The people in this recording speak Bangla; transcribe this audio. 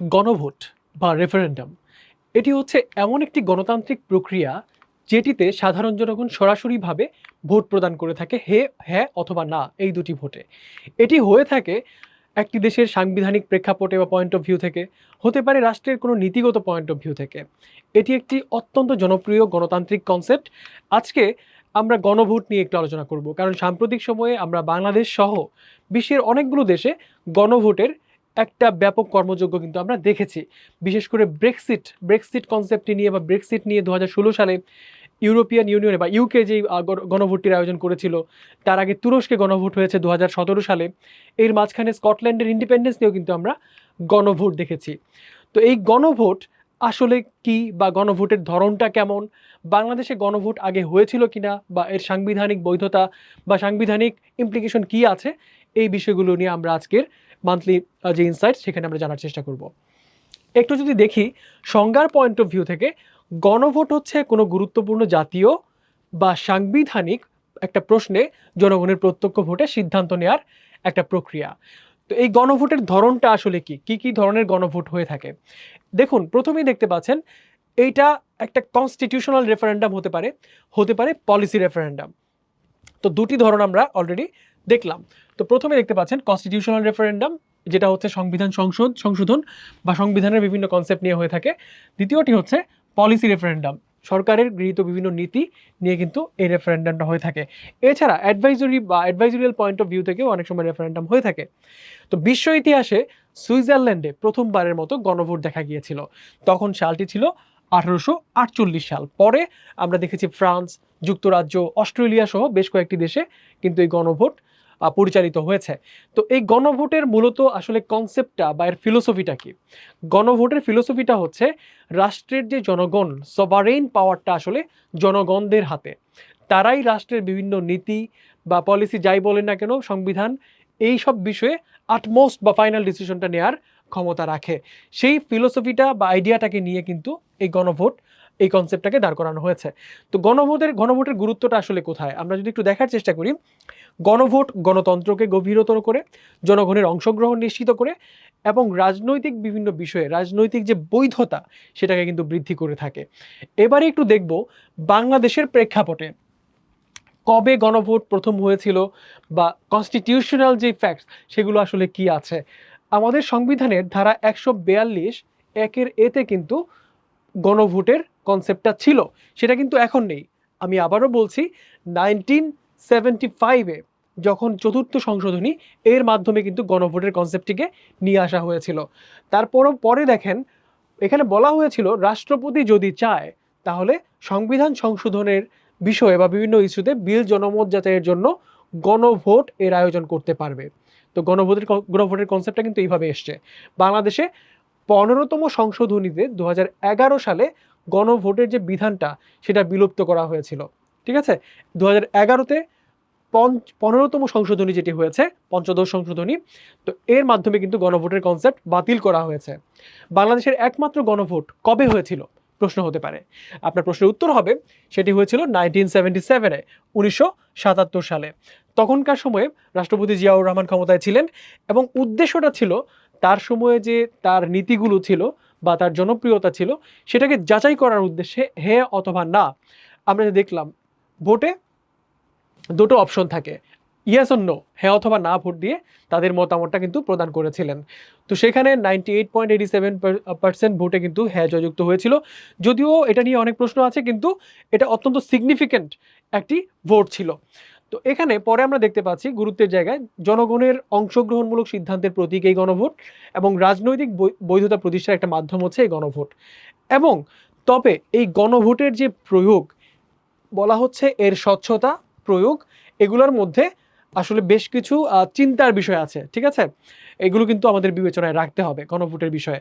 গণভোট বা রেফারেন্ডাম এটি হচ্ছে এমন একটি গণতান্ত্রিক প্রক্রিয়া যেটিতে সাধারণ জনগণ সরাসরিভাবে ভোট প্রদান করে থাকে হে হ্যাঁ অথবা না এই দুটি ভোটে। এটি হয়ে থাকে একটি দেশের সাংবিধানিক প্রেক্ষাপটে বা পয়েন্ট অফ ভিউ থেকে, হতে পারে রাষ্ট্রের কোনো নীতিগত পয়েন্ট অফ ভিউ থেকে। এটি একটি অত্যন্ত জনপ্রিয় গণতান্ত্রিক কনসেপ্ট আজকে আমরা গণভোট নিয়ে একটু আলোচনা করব, কারণ সাম্প্রতিক সময়ে আমরা বাংলাদেশ সহ বিশ্বের অনেকগুলো দেশে গণভোটের একটা ব্যাপক কর্মযোগ্য কিন্তু আমরা দেখেছি। বিশেষ করে ব্রেক্সিট ব্রেক্সিট কনসেপ্টটি নিয়ে বা ব্রেক্সিট নিয়ে দু হাজার ষোলো সালে ইউরোপিয়ান ইউনিয়নে বা ইউকে যেই গণ- গণভোটটির আয়োজন করেছিল, তার আগে তুরস্কে গণভোট হয়েছে দু হাজার সতেরো সালে। এর মাঝখানে স্কটল্যান্ডের ইন্ডিপেন্ডেন্স নিয়েও কিন্তু আমরা গণভোট দেখেছি। তো এই গণভোট আসলে কি বা গণভোটের ধরনটা কেমন? বাংলাদেশে গণভোট আগে হয়েছিল কিনা বা এর সাংবিধানিক বৈধতা বা সাংবিধানিক ইমপ্লিকেশন কি আছে? এই বিষয়গুলো নিয়ে আমরা আজকের মান্থলি যে ইনসাইট সেখানে আমরা জানার চেষ্টা করব। একটু যদি দেখি, সংজ্ঞার পয়েন্ট অফ ভিউ থেকে গণভোট হচ্ছে কোনো গুরুত্বপূর্ণ জাতীয় বা সাংবিধানিক একটা প্রশ্নে জনগণের প্রত্যক্ষ ভোটে সিদ্ধান্ত নেওয়ার একটা প্রক্রিয়া। তো এই গণভোটের ধরনটা আসলে কি? কি কি ধরনের গণভোট হয়ে থাকে? দেখুন, প্রথমেই দেখতে পাচ্ছেন, এইটা একটা কনস্টিটিউশনাল রেফারেন্ডাম হতে পারে হতে পারে পলিসি রেফারেন্ডাম তো দুটি ধরন আমরা অলরেডি দেখলাম। তো প্রথমে দেখতে পাচ্ছেন কনস্টিটিউশনাল রেফারেন্ডাম যেটা হচ্ছে সংবিধান সংশোধ সংশোধন বা সংবিধানের বিভিন্ন কনসেপ্ট নিয়ে হয়ে থাকে। দ্বিতীয়টি হচ্ছে পলিসি রেফারেন্ডাম সরকারের গৃহীত বিভিন্ন নীতি নিয়ে কিন্তু এই রেফারেন্ডামটা হয়ে থাকে। এছাড়া অ্যাডভাইজরি বা অ্যাডভাইজরিয়াল পয়েন্ট অফ ভিউ থেকেও অনেক সময় রেফারেন্ডাম হয়ে থাকে। তো বিশ্ব ইতিহাসে সুইজারল্যান্ডে প্রথমবারের মতো গণভোট দেখা গিয়েছিল। তখন সালটি ছিল আঠারোশো আটচল্লিশ সাল। পরে আমরা দেখেছি ফ্রান্স, যুক্তরাজ্য, অস্ট্রেলিয়া সহ বেশ কয়েকটি দেশে কিন্তু এই গণভোট পরিচালিত হয়েছে। তো এই গণভোটের মূলত আসলে কনসেপ্টটা বা এর ফিলোসফিটা কি? গণভোটের ফিলোসফিটা হচ্ছে রাষ্ট্রের যে জনগণ সভারেইন পাওয়ারটা আসলে জনগণদের হাতে। তারাই রাষ্ট্রের বিভিন্ন নীতি বা পলিসি যাই বলেন না কেন, সংবিধান, এই সব বিষয়ে আটমোস্ট বা ফাইনাল ডিসিশনটা নেওয়ার ক্ষমতা রাখে। সেই ফিলোসফিটা বা আইডিয়াটাকে নিয়ে কিন্তু এই গণভোট, এই কনসেপ্টটাকে দাঁড় করানো হয়েছে। তো গণভোটের গণভোটের গুরুত্বটা আসলে কোথায়? আমরা যদি একটু দেখার চেষ্টা করি, গণভোট গণতন্ত্রকে গভীরতর করে, জনগণের অংশগ্রহণ নিশ্চিত করে এবং রাজনৈতিক বিভিন্ন বিষয়ে, রাজনৈতিক যে বৈধতা, সেটাকে কিন্তু বৃদ্ধি করে থাকে। এবারে একটু দেখব বাংলাদেশের প্রেক্ষাপটে। কবে গণভোট প্রথম হয়েছিল বা কনস্টিটিউশনাল যে ফ্যাক্টস সেগুলো আসলে কি আছে? আমাদের সংবিধানের ধারা একশো বিয়াল্লিশ একের এতে কিন্তু গণভোটের কনসেপ্টটা ছিল। সেটা কিন্তু এখন নেই। আমি আবারও বলছি নাইনটিন সেভেন্টি ফাইভে যখন চতুর্থ সংশোধনী, এর মাধ্যমে কিন্তু গণভোটের কনসেপ্টটিকে নিয়ে আসা হয়েছিল। তারপরও পরে দেখেন, এখানে বলা হয়েছিল, রাষ্ট্রপতি যদি চায়, তাহলে সংবিধান সংশোধনের বিষয়ে বা বিভিন্ন ইস্যুতে বিল জনমত যাচাইয়ের জন্য গণভোট এর আয়োজন করতে পারবে। তো গণভোটের গণভোটের কনসেপ্টটা কিন্তু এইভাবে এসছে। বাংলাদেশে পনেরোতম সংশোধনীতে দু সালে গণভোটের যে বিধানটা, সেটা বিলুপ্ত করা হয়েছিল। ঠিক আছে? দু হাজার এগারোতে পঞ্চ পনেরোতম সংশোধনী যেটি হয়েছে, পঞ্চদশ সংশোধনী তো এর মাধ্যমে কিন্তু গণভোটের কনসেপ্ট বাতিল করা হয়েছে। বাংলাদেশের একমাত্র গণভোট কবে হয়েছিল? প্রশ্ন হতে পারে। আপনার প্রশ্নের উত্তর হবে, সেটি হয়েছিল নাইনটিন সেভেন্টি সেভেনে উনিশশো সাতাত্তর সালে। তখনকার সময়ে রাষ্ট্রপতি জিয়াউর রহমান ক্ষমতায় ছিলেন এবং উদ্দেশ্যটা ছিল তার সময়ে যে তার নীতিগুলো ছিল বা তার জনপ্রিয়তা ছিল সেটাকে যাচাই করার উদ্দেশ্যে হ্যাঁ অথবা না, আমরা যে দেখলাম, ভোটে দুটো অপশন থাকে ইয়েস নো হ্যাঁ অথবা না ভোট দিয়ে তাদের মতামতটা কিন্তু প্রদান করেছিলেন। তো সেখানে ninety eight point eighty seven percent ভোটে কিন্তু হ্যাঁ জয়যুক্ত হয়েছিল। যদিও এটা নিয়ে অনেক প্রশ্ন আছে, কিন্তু এটা অত্যন্ত সিগনিফিক্যান্ট একটি ভোট ছিল। তো এখানে পরে আমরা দেখতে পাচ্ছি গুরুত্বের জায়গায় জনগণের অংশগ্রহণমূলক সিদ্ধান্তের প্রতীক এই গণভোট এবং রাজনৈতিক বৈধতা প্রতিষ্ঠার একটা মাধ্যম হচ্ছে এই গণভোট। এবং তবে এই গণভোটের যে প্রয়োগ বলা হচ্ছে এর স্বচ্ছতা প্রয়োগ, এগুলোর মধ্যে আসলে বেশ কিছু চিন্তার বিষয় আছে, ঠিক আছে? এগুলো কিন্তু আমাদের বিবেচনায় রাখতে হবে গণভোটের বিষয়ে।